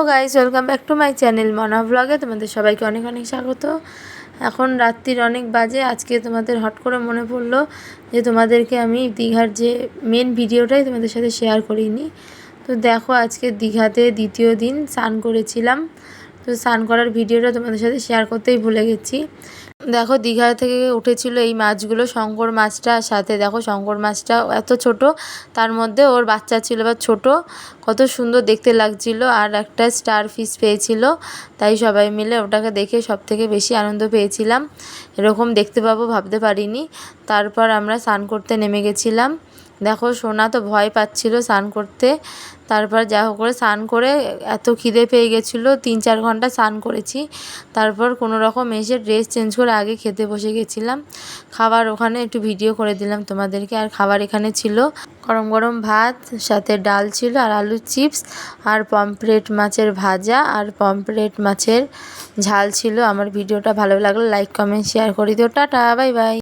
Hello guys welcome back to my channel Mona ব্লগে তোমাদের সবাইকে অনেক অনেক স্বাগত। এখন রাত্রির অনেক বাজে, আজকে তোমাদের হট করে মনে পড়ল যে তোমাদেরকে আমি দীঘার যে মেন ভিডিওটাই তোমাদের সাথে শেয়ার করিনি। তো দেখো আজকে দীঘাতে দ্বিতীয় দিন স্নান করেছিলাম। তো স্নান করার ভিডিওটা তোমাদের সাথে শেয়ার করতেই ভুলে গেছি। দেখো দীঘা থেকে উঠেছিল এই মাছগুলো, শঙ্কর মাছটা সাথে দেখো শঙ্কর মাছটা এত ছোট, তার মধ্যে ওর বাচ্চা ছিল বা ছোট, কত সুন্দর দেখতে লাগছিল আর একটা স্টার ফিশ পেয়েছিল, তাই সবাই মিলে ওটাকে দেখে সব থেকে বেশি আনন্দ পেয়েছিলাম। এরকম দেখতে পাবো, ভাবতে পারিনি। তারপর আমরা স্নান করতে নেমে গেছিলাম। দেখো সোনা তো ভয় পাচ্ছিল স্নান করতে। তারপর যা হোক করে স্নান করে এত খিদে পেয়ে গেছিল, তিন চার ঘণ্টা স্নান করেছি। তারপর কোনো রকম এসে ড্রেস চেঞ্জ করে আগে খেতে বসে গেছিলাম। খাবার ওখানে একটু ভিডিও করে দিলাম তোমাদেরকে। আর খাবার এখানে ছিল গরম গরম ভাত, সাথে ডাল ছিল আর আলুর চিপস, আর পমফ্রেট মাছের ভাজা, আর পমফ্রেট মাছের ঝাল ছিল। আমার ভিডিওটা ভালো লাগলে লাইক কমেন্ট শেয়ার করে দিও। Tata bye bye